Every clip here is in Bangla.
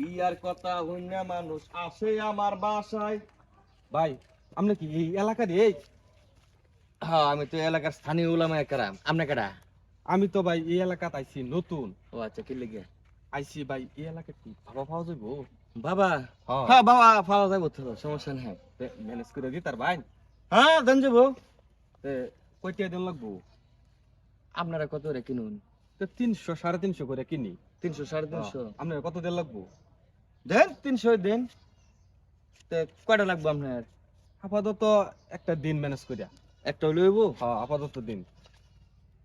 বিয়ার কথা হইনা মানুষ আসে আমার বাসায়। ভাই আপনি কি এই এলাকার এই হ্যাঁ আমি তো এলাকার স্থানীয় উলামা একরাম। আপনি কেডা? আমি তো ভাই এই এলাকাত আইছি নতুন। ও আচ্ছা কি লেগে? আইছি ভাই এই এলাকার কি ভাবা পাওয়া যাইব? বাবা হ্যাঁ। হ্যাঁ বাবা পাওয়া যাব তো সমস্যা নেই। ম্যানেজ করে দি তার ভাই। হ্যাঁ দেন যাব। কয়টা দিন লাগবো? আপনারা কত রে কিনুন? তো তিনশো সাড়ে তিনশো করে কিনি। তিনশো সাড়ে তিনশো। আপনার কত দিন লাগবো? দেন তিনশো দেন। কয়টা লাগবে আপনার? আপাতত একটা দিন ম্যানেজ করিয়া। একটা লইব হ্যাঁ আপাতত দিন।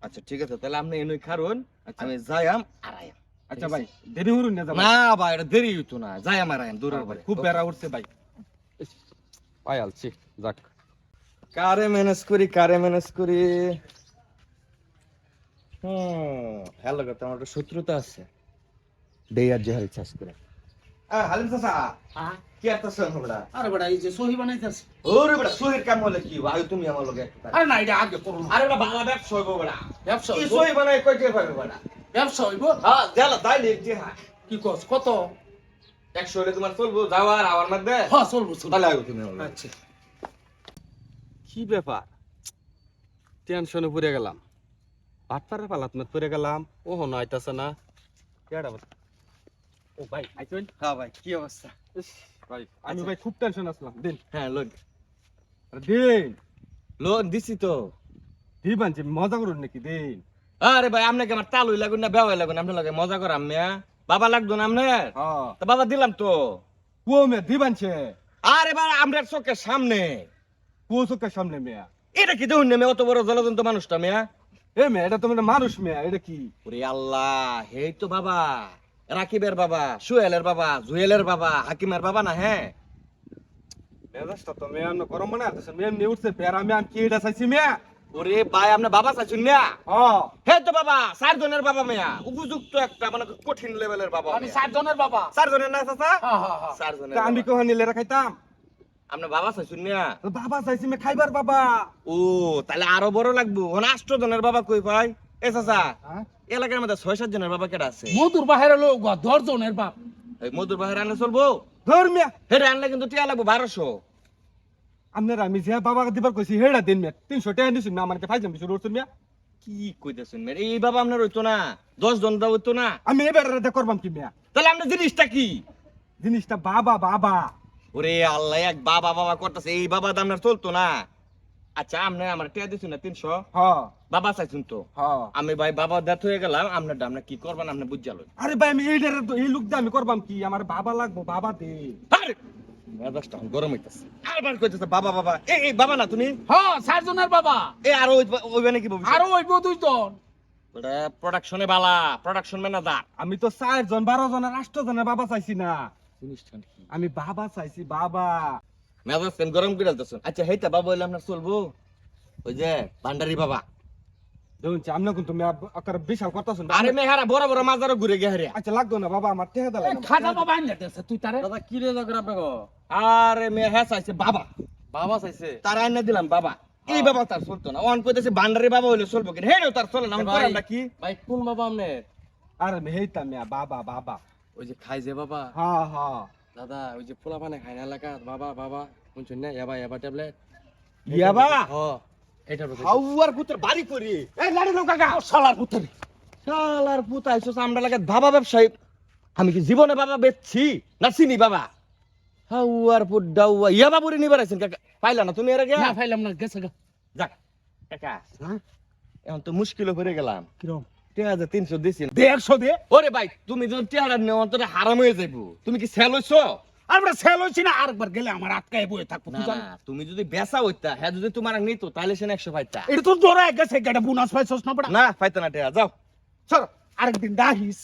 আচ্ছা ঠিক আছে তাহলে আপনি এনুই খারুন আচ্ছা। আমি যাইয়াম আরায়াম আচ্ছা ভাই দেরি হরুন না যাব না ভাই এটা দেরি হইতো না। যাইয়াম দূরের ভাই বাড়ি। খুব বেড়া উঠছে ভাই। পাই আলছি যাক। কারে ম্যানেজ করি কারে ম্যানেজ করি? হুম হ্যালো আমার একটা শত্রুতা আছে। দেই আর জেহারি চাষ করে। হালিম চাচা। হ্যাঁ? কি একটা সঙ্গ বড়া আরে বেটা এই যে সহি বানাইতেছে। ওরে বড়া সুহির কাম হলে কি আয়ু তুমি আমার লগে আরে না এটা আগে করুন আরে বড়া বাংলা ব্যবসা হইব বড়া ব্যবসা কি সহি বানাই কই কে পাবে বড়া ব্যবসা হইব? হ্যাঁ দেলা তাই লিখতে হ্যাঁ কি কস কত? একশো হলে তোমার চলবো যাওয়ার আমার মধ্যে। হ্যাঁ চলবো চলবো। তাহলে আয়ু তুমি আচ্ছা। কি ব্যাপার? টেনশনে পড়ে গেলাম। বাটপাড়া পালাত পড়ে গেলাম। ও হন আইতাছে না কেডা ও ভাই আইছেন হ্যাঁ ভাই কি অবস্থা? ভাই আমি আচ্ছা। ভাই খুব টেনশন আসলাম দিন। হ্যাঁ লোন আরে দিন। লোন দিছি তো। দিবান যে মজা করুন নাকি দিন। আরে ভাই আপনাকে আমার তালুই লাগুন না বেওয়াই লাগুন? আপনার লাগে মজা করাম মিয়া। বাবা লাগতো না আপনার হ্যাঁ। তা বাবা দিলাম তো। কুয়ো মে দিবান ছে আরে আমরা চোখের সামনে। কুয়ো চোখের সামনে মেয়া। এটা কি দেখুন না মেয়ে অত বড় জলজন্ত মানুষটা মেয়া? এ এটা তো মানে মানুষ মেয়া এটা কি? ওরে আল্লাহ হেই তো বাবা। রাকিবের বাবা সুহেলের বাবা জুয়েলের বাবা হাকিমের বাবা না হ্যাঁ? মেজাজটা তো মেয়া ন গরম মনে আছে মেম নে উঠছে পেরা মে আমি কি এটা চাইছি মেয়া? ওরে ভাই আপনার বাবা চাইছুন না? হ্যাঁ হে তো বাবা চারজনের বাবা মেয়া উপযুক্ত একটা মানে কঠিন লেভেলের বাবা আমি মেয়া। সাতজনের বাবা? না চাচা? হ্যাঁ হ্যাঁ চারজনের তা আমি বাবা। কোহানি লেরা খাইতাম? বাবা না? চাইছি মে খাইবার বাবা। ও তাহলে আরও বড় লাগবো। মানে আষ্ট জনের বাবা কই ভাই? এ চাচা হ্যাঁ? এলাকার মধ্যে ছয় সাত জনের বাবা কেটা আছে? মধুর বাহিরে লোক দশ জনের বাপ। এই মধুর বাহির আনলে চলবো? ধর মিয়া হে আনলে কিন্তু টিয়া লাগবো বারোশো। আপনার আমি যে বাবা দিবার কইছি হেড়া দিন মে তিনশো টাকা দিছি না মানে ফাইজাম বিশুর উঠছেন মিয়া। কি কইতেছেন মেরে এই বাবা আপনার হইতো না দশ জন দা হইতো না। আমি এবার রাতে করবাম কি মিয়া? তাহলে আপনার জিনিসটা কি? জিনিসটা বাবা বাবা। ওরে আল্লাহ এক বাবা বাবা করতেছে এই বাবা আপনার চলতো না। আচ্ছা আপনি আমার টিয়া দিচ্ছেন না তিনশো? বাবা চাইছেন তো? আমি ভাই বাবা দেথ হয়ে গেলাম আপনার আপনি কি করবেন আপনি বুঝালো আরে ভাই আমি এই এই লুক দিয়ে আমি করবাম কি? আমার বাবা লাগবো বাবা দে। আরে মেজাজটা গরম হইতাছে। আরবার কইতেছে বাবা বাবা। এই এই বাবা না তুমি? হ্যাঁ বাবা। এই আরও ওই- নাকি ভবিষ্যৎ? আরও হইব দুইজন। প্রোডাকশনে বালা প্রোডাকশন ম্যানেজার আমি তো চার জন বারো জনের আষ্ট জনের বাবা চাইছি না। জিনিসটা আমি বাবা চাইছি বাবা। মেজাজ কেন গরম করে দিতেছেন আচ্ছা হেইটা বাবা হইলে আপনার চলবো। ওই যে ভান্ডারি বাবা। দেখুন আপনি কিন্তু আকার বিশাল করতেছেন। আরে মেহারা বড় বড় মাজারও ঘুরে গে হারে। আচ্ছা লাগতো না বাবা আমার টেহা এই খাজা বাবা আনলে তুই তারে। দাদা কি রে লাগরা আপনাকে আরে মে হ্যাঁ চাইছে বাবা। বাবা চাইছে? তার আইনা দিলাম বাবা। এই বাবা তার চলতো না। অন কইতেছে ভান্ডারি বাবা হইলে চলবো কিনা? হেও তার চলে না কি? ভাই কোন বাবা আমনে আরে মে হেইতা মেয়া বাবা বাবা। ওই যে খাই যে বাবা। হ্যাঁ হ্যাঁ দাদা ওই যে পোলা পানে খাই না এলাকা? বাবা বাবা শুনছেন না? এবা এবা ট্যাবলেট ইয়াবা? হ কথা হাউয়ার পুত্র বাড়ি করি। এই লাড়ি লোক কাকা শালার পুত্র শালার পুত আইছো আমরা লাগে বাবা ব্যবসায়ী। আমি কি জীবনে বাবা বেচছি না চিনি বাবা? হাউয়ার পুত ডাউয়া। ইয়াবা বাবুরে নিবার আছেন কাকা। পাইলা না তুমি এর আগে? না ফাইলাম না গেছে গা। যাক। কাকা হ্যাঁ? এখন তো মুশকিল হয়ে গেলাম। কিরম? ঠিক আছে তিনশো দিছি দে একশো দে। ওরে ভাই তুমি যদি চেহারা নেওয়া তোর হারাম হয়ে যাব তুমি কি সেল হইছো? আমরা সেল হইছি না আরেকবার গেলে আমার আটকায় বয়ে থাকব তুমি যদি বেচা হইতা হ্যাঁ যদি তোমার নিত তাহলে সে একশো পাইতা। এটা তো জোরে গেছে এটা বোনাস পাইছস না না পাইতা না টেয়া যাও। চলো আরেকদিন দাহিস।